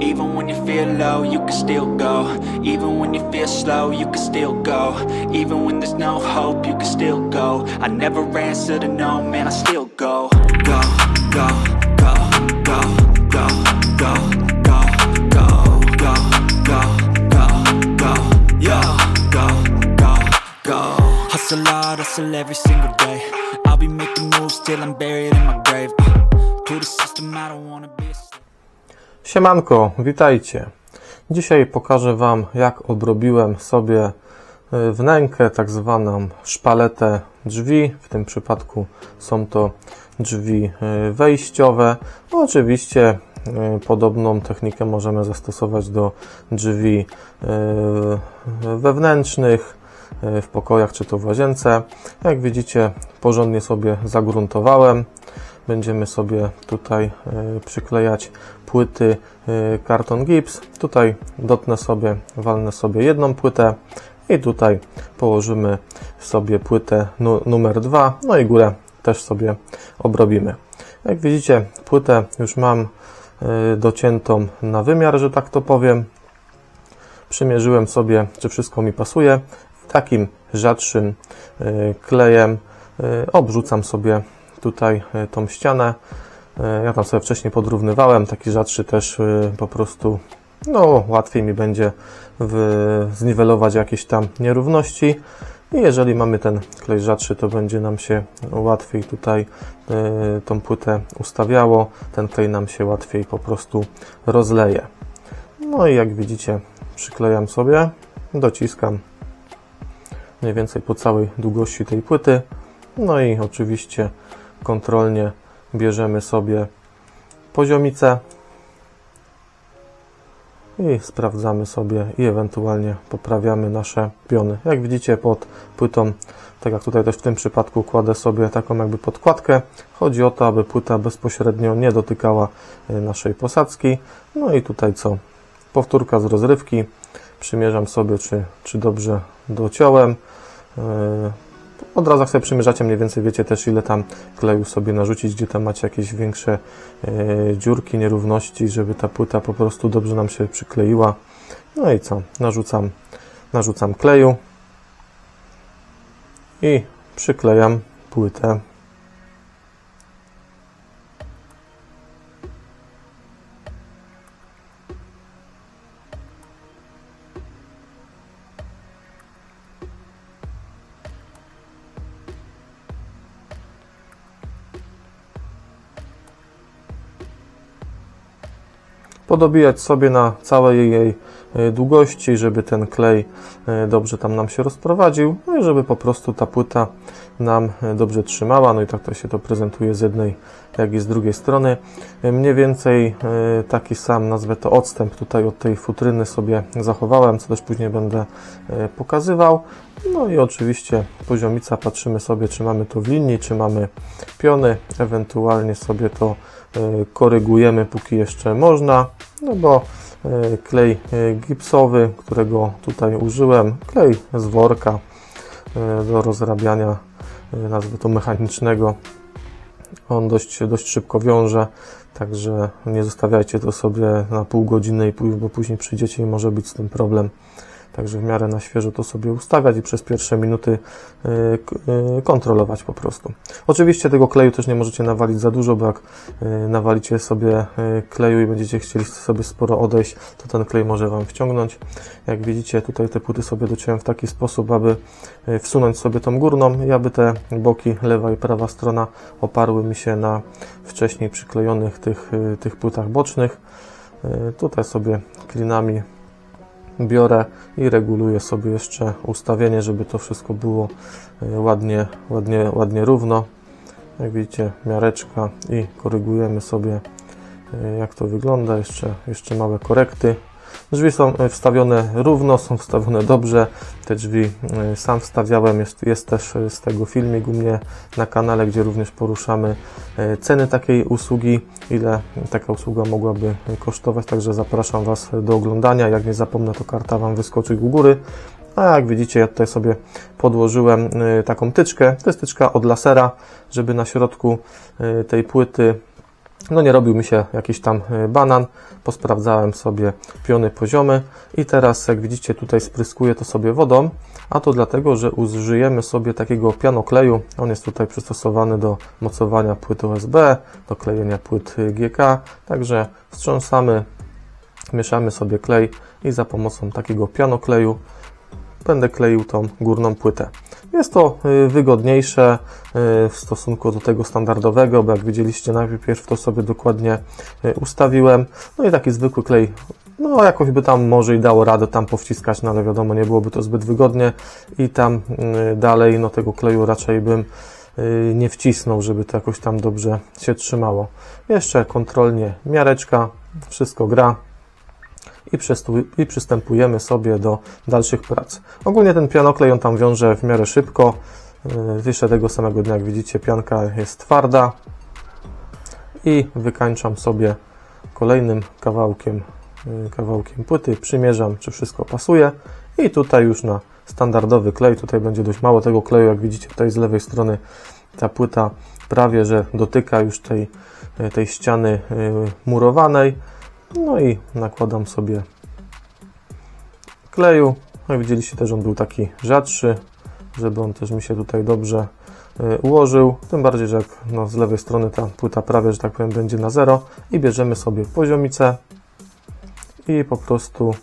Even when you feel low, you can still go. Even when you feel slow, you can still go. Even when there's no hope, you can still go. I never answer to no, man, I still go. Go, go, go, go, go, go, go, go, go, go, go, go, go, go, go. Hustle hard, hustle every single day. I'll be making moves till I'm buried in my grave. Uh, to the system, I don't wanna be a. Siemanko, witajcie. Dzisiaj pokażę Wam, jak odrobiłem sobie y, wnękę, tak zwaną szpaletę drzwi. W tym przypadku są to drzwi y, wejściowe. No, oczywiście y, podobną technikę możemy zastosować do drzwi wewnętrznych w pokojach czy to w łazience. Jak widzicie, porządnie sobie zagruntowałem. Będziemy sobie tutaj y, przyklejać płyty y, karton gips. Tutaj dotnę sobie, walnę sobie jedną płytę i tutaj położymy sobie płytę nu numer 2, no i górę też sobie obrobimy. Jak widzicie, płytę już mam y, dociętą na wymiar, że tak to powiem. Przymierzyłem sobie, czy wszystko mi pasuje. Takim rzadszym klejem obrzucam sobie tutaj y, tą ścianę. Y, Ja tam sobie wcześniej podrównywałem, taki rzadszy też y, po prostu, no łatwiej mi będzie zniwelować jakieś tam nierówności. I jeżeli mamy ten klej rzadszy, to będzie nam się łatwiej tutaj y, tą płytę ustawiało. Ten klej nam się łatwiej po prostu rozleje. No i jak widzicie, przyklejam sobie, dociskam mniej więcej po całej długości tej płyty. No i oczywiście kontrolnie bierzemy sobie poziomicę i sprawdzamy sobie i ewentualnie poprawiamy nasze piony. Jak widzicie pod płytą, tak jak tutaj też w tym przypadku kładę sobie taką jakby podkładkę. Chodzi o to, aby płyta bezpośrednio nie dotykała y, naszej posadzki. No i tutaj co? Powtórka z rozrywki. Przymierzam sobie, czy, czy dobrze dociąłem. Od razu sobie przymierzacie, mniej więcej wiecie też ile tam kleju sobie narzucić, gdzie tam macie jakieś większe e, dziurki, nierówności, żeby ta płyta po prostu dobrze nam się przykleiła. No i co? Narzucam, narzucam kleju i przyklejam płytę. Podobijać sobie na całej jej e, długości, żeby ten klej e, dobrze tam nam się rozprowadził, no i żeby po prostu ta płyta nam dobrze trzymała. No i tak to się to prezentuje z jednej, jak i z drugiej strony. E, Mniej więcej e, taki sam, nazwę to odstęp tutaj od tej futryny sobie zachowałem, co też później będę e, pokazywał. No i oczywiście poziomica, patrzymy sobie, czy mamy to w linii, czy mamy piony, ewentualnie sobie to korygujemy, póki jeszcze można, no bo klej gipsowy, którego tutaj użyłem, klej z worka do rozrabiania, nazwę to mechanicznego, on dość, dość szybko wiąże, także nie zostawiajcie to sobie na pół godziny bo później przyjdziecie i może być z tym problem. Także w miarę na świeżo to sobie ustawiać i przez pierwsze minuty k- y, kontrolować po prostu. Oczywiście tego kleju też nie możecie nawalić za dużo, bo jak y, nawalicie sobie kleju i będziecie chcieli sobie sporo odejść, to ten klej może Wam wciągnąć. Jak widzicie, tutaj te płyty sobie dociąłem w taki sposób, aby wsunąć sobie tą górną i aby te boki, lewa i prawa strona oparły mi się na wcześniej przyklejonych tych, tych płytach bocznych. Tutaj sobie klinami biorę i reguluję sobie jeszcze ustawienie, żeby to wszystko było e, ładnie, ładnie, ładnie równo. Jak widzicie, miareczka i korygujemy sobie, e, jak to wygląda. Jeszcze, jeszcze małe korekty. Drzwi są e, wstawione równo, są wstawione dobrze. Te drzwi e, sam wstawiałem. Jest, jest też e, z tego filmik u mnie na kanale, gdzie również poruszamy ceny takiej usługi, ile taka usługa mogłaby kosztować. Także zapraszam Was do oglądania. Jak nie zapomnę, to karta Wam wyskoczy u góry. A jak widzicie, ja tutaj sobie podłożyłem taką tyczkę. To jest tyczka od lasera, żeby na środku tej płyty No nie robił mi się jakiś tam y, banan, posprawdzałem sobie piony poziomy. I teraz jak widzicie tutaj spryskuję to sobie wodą, a to dlatego, że użyjemy sobie takiego pianokleju, on jest tutaj przystosowany do mocowania płyt USB, do klejenia płyt y, GK, także wstrząsamy, mieszamy sobie klej i za pomocą takiego pianokleju będę kleił tą górną płytę. Jest to y, wygodniejsze y, w stosunku do tego standardowego, bo jak widzieliście, najpierw to sobie dokładnie y, ustawiłem. No i taki zwykły klej, no jakoś by tam może i dało radę tam powciskać, no ale wiadomo, nie byłoby to zbyt wygodnie. I tam dalej, no tego kleju raczej bym nie wcisnął, żeby to jakoś tam dobrze się trzymało. Jeszcze kontrolnie miareczka, wszystko gra i, przystępujemy sobie do dalszych prac. Ogólnie ten pianoklej on tam wiąże w miarę szybko. Yy, Jeszcze tego samego dnia, jak widzicie, pianka jest twarda i wykańczam sobie kolejnym kawałkiem, yy, kawałkiem płyty, przymierzam, czy wszystko pasuje i tutaj już na standardowy klej, tutaj będzie dość mało tego kleju, jak widzicie tutaj z lewej strony ta płyta prawie, że dotyka już tej, tej ściany yy, murowanej. No i nakładam sobie kleju. No Jak widzieliście też on był taki rzadszy, żeby on też mi się tutaj dobrze y, ułożył. Tym bardziej, że jak no, z lewej strony ta płyta prawie, że tak powiem, będzie na zero. I bierzemy sobie poziomicę i po prostu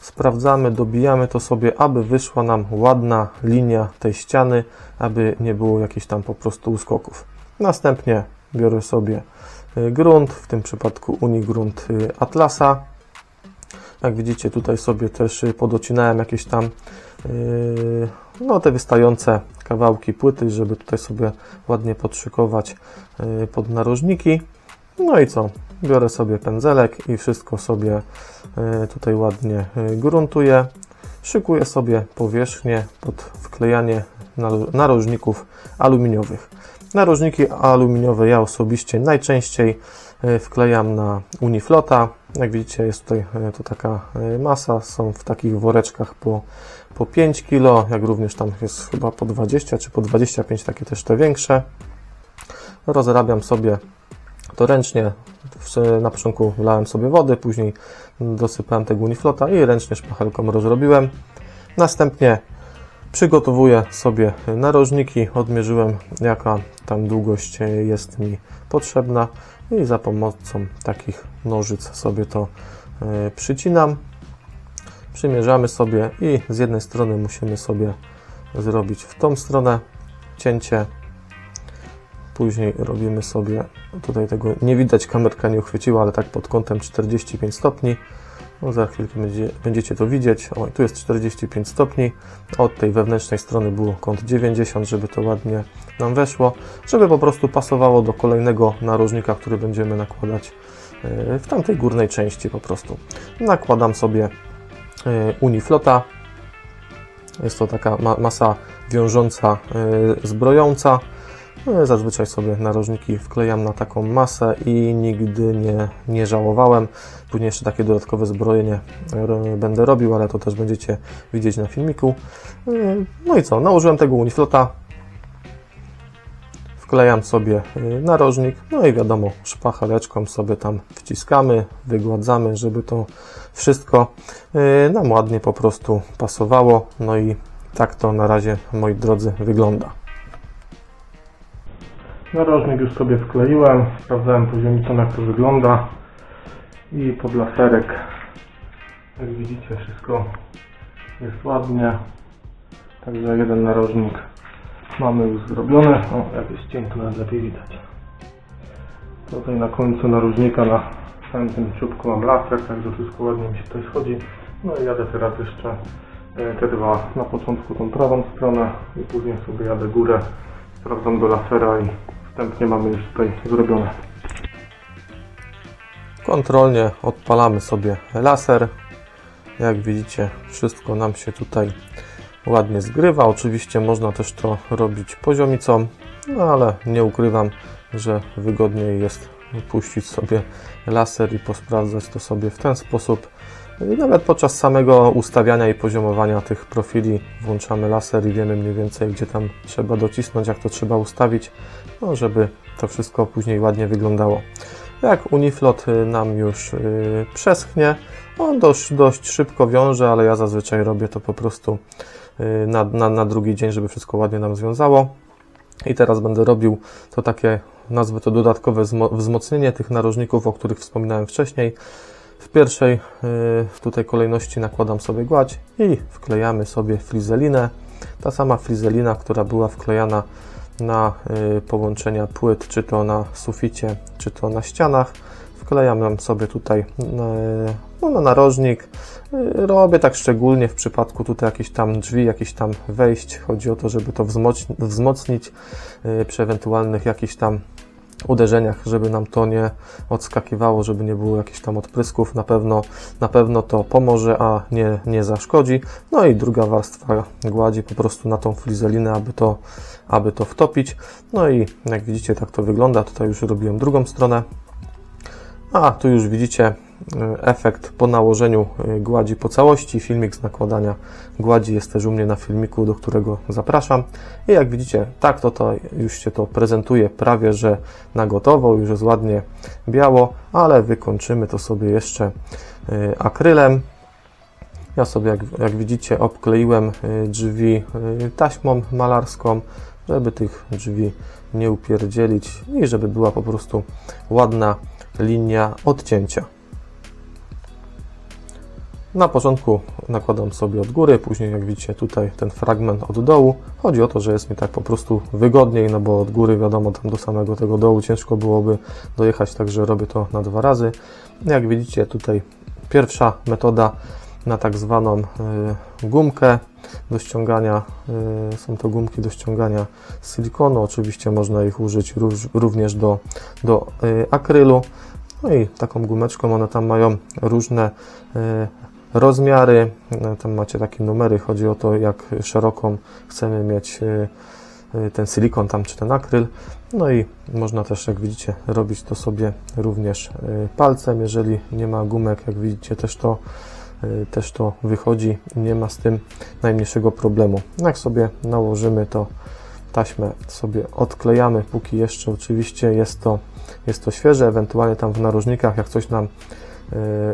sprawdzamy, dobijamy to sobie, aby wyszła nam ładna linia tej ściany, aby nie było jakichś tam po prostu uskoków. Następnie biorę sobie grunt, w tym przypadku Unigrunt y, Atlasa. Jak widzicie, tutaj sobie też y, podocinałem jakieś tam no, te wystające kawałki płyty, żeby tutaj sobie ładnie podszykować pod narożniki. No i co? Biorę sobie pędzelek i wszystko sobie tutaj ładnie gruntuję. Szykuję sobie powierzchnię pod wklejanie naro- narożników aluminiowych. Narożniki aluminiowe ja osobiście najczęściej e, wklejam na Uniflota. Jak widzicie jest tutaj e, to taka e, masa, są w takich woreczkach po, po 5 kg, jak również tam jest chyba po 20 czy po 25, takie też te większe. Rozrabiam sobie to ręcznie, na początku wlałem sobie wody, później dosypałem tego Uniflota i ręcznie szpachelką rozrobiłem. Następnie Przygotowuję sobie narożniki, odmierzyłem jaka tam długość jest mi potrzebna i za pomocą takich nożyc sobie to e, przycinam. Przymierzamy sobie i z jednej strony musimy sobie zrobić w tą stronę cięcie. Później robimy sobie, tutaj tego nie widać, kamerka nie uchwyciła, ale tak pod kątem 45 stopni. No za chwilkę będzie, będziecie to widzieć. O, tu jest 45 stopni. Od tej wewnętrznej strony było kąt 90, żeby to ładnie nam weszło, żeby po prostu pasowało do kolejnego narożnika, który będziemy nakładać e, w tamtej górnej części po prostu. Nakładam sobie e, Uniflota. Jest to taka ma masa wiążąca, e, zbrojąca. No, Zazwyczaj sobie narożniki wklejam na taką masę i nigdy nie, nie żałowałem. Później jeszcze takie dodatkowe zbrojenie ro- będę robił, ale to też będziecie widzieć na filmiku. Yy, No i co? Nałożyłem tego Uniflota. Wklejam sobie narożnik. No i wiadomo, szpacheleczką sobie tam wciskamy, wygładzamy, żeby to wszystko nam ładnie po prostu pasowało. No i tak to na razie, moi drodzy, wygląda. Narożnik już sobie wkleiłem, sprawdzałem poziomicą jak to wygląda. I pod laserek jak widzicie wszystko jest ładnie. Także jeden narożnik mamy już zrobiony. O jakiś cień tu nawet lepiej widać. Tutaj na końcu narożnika na samym tym czubku mam laser także wszystko ładnie mi się tutaj schodzi. No i jadę teraz jeszcze e, te dwa na początku tą prawą stronę i później sobie jadę górę sprawdzam do lasera i wstępnie mamy już tutaj zrobione. Kontrolnie odpalamy sobie laser. Jak widzicie, wszystko nam się tutaj ładnie zgrywa. Oczywiście można też to robić poziomicą, no ale nie ukrywam, że wygodniej jest puścić sobie laser i posprawdzać to sobie w ten sposób. I Nawet podczas samego ustawiania i poziomowania tych profili włączamy laser i wiemy mniej więcej, gdzie tam trzeba docisnąć, jak to trzeba ustawić, no, żeby to wszystko później ładnie wyglądało. Jak uniflot y, nam już y, przeschnie, on dość, dość szybko wiąże, ale ja zazwyczaj robię to po prostu y, na, na, na drugi dzień, żeby wszystko ładnie nam związało. I teraz będę robił to takie, nazwę to dodatkowe wzmo- wzmocnienie tych narożników, o których wspominałem wcześniej. W pierwszej y, tutaj kolejności nakładam sobie gładź i wklejamy sobie frizelinę. Ta sama frizelina, która była wklejana na y, połączenia płyt, czy to na suficie, czy to na ścianach. Wklejam nam sobie tutaj y, no, na narożnik. Y, Robię tak szczególnie w przypadku tutaj jakichś tam drzwi, jakichś tam wejść. Chodzi o to, żeby to wzmoc- wzmocnić przy ewentualnych jakichś tam uderzeniach, żeby nam to nie odskakiwało, żeby nie było jakichś tam odprysków. Na pewno, na pewno to pomoże, a nie, nie zaszkodzi. No i druga warstwa gładzi po prostu na tą flizelinę, aby to, aby to wtopić. No i jak widzicie, tak to wygląda. Tutaj już robiłem drugą stronę. A tu już widzicie efekt po nałożeniu y, gładzi po całości. Filmik z nakładania gładzi jest też u mnie na filmiku, do którego zapraszam. I jak widzicie, tak to, to już się to prezentuje prawie, że na gotowo, już jest ładnie biało, ale wykończymy to sobie jeszcze y, akrylem. Ja sobie, jak, jak widzicie, obkleiłem drzwi taśmą malarską, żeby tych drzwi nie upierdzielić i żeby była po prostu ładna linia odcięcia. Na początku nakładam sobie od góry, później jak widzicie tutaj ten fragment od dołu. Chodzi o to, że jest mi tak po prostu wygodniej, no bo od góry wiadomo tam do samego tego dołu ciężko byłoby dojechać, także robię to na dwa razy. Jak widzicie tutaj pierwsza metoda na tak zwaną y, gumkę do ściągania. y, Są to gumki do ściągania z silikonu. Oczywiście można ich użyć również do, do y, akrylu. No i taką gumeczką one tam mają różne rozmiary. Y, Tam macie takie numery. Chodzi o to, jak szeroką chcemy mieć y, y, ten silikon tam czy ten akryl. No i można też, jak widzicie, robić to sobie również palcem. Jeżeli nie ma gumek, jak widzicie, też to też to wychodzi nie ma z tym najmniejszego problemu. Jak sobie nałożymy to taśmę sobie odklejamy, póki jeszcze oczywiście jest to, jest to świeże, ewentualnie tam w narożnikach, jak coś nam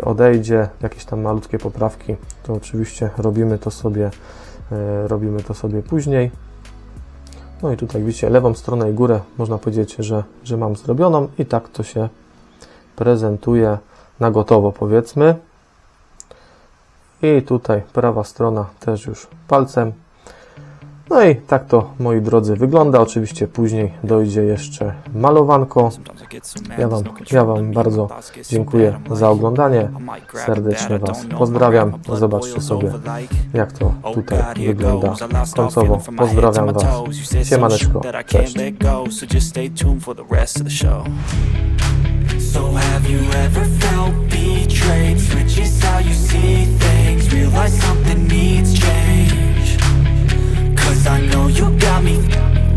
odejdzie, jakieś tam malutkie poprawki, to oczywiście robimy to sobie, y, robimy to sobie później. No i tutaj widzicie lewą stronę i górę można powiedzieć, że, że mam zrobioną i tak to się prezentuje na gotowo powiedzmy. I tutaj prawa strona też już palcem. No i tak to, moi drodzy, wygląda. Oczywiście później dojdzie jeszcze malowanko. Ja Wam, ja wam bardzo dziękuję za oglądanie. Serdecznie Was pozdrawiam. Zobaczcie sobie, jak to tutaj wygląda końcowo. Pozdrawiam Was. Siemaneczko. Cześć. So have you ever felt betrayed? Switches how you see things Realize something needs change Cause I know you got me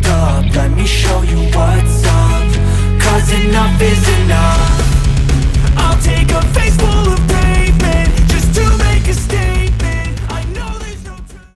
up. Let me show you what's up. Cause enough is enough. I'll take a face full of pavement Just to make a stand.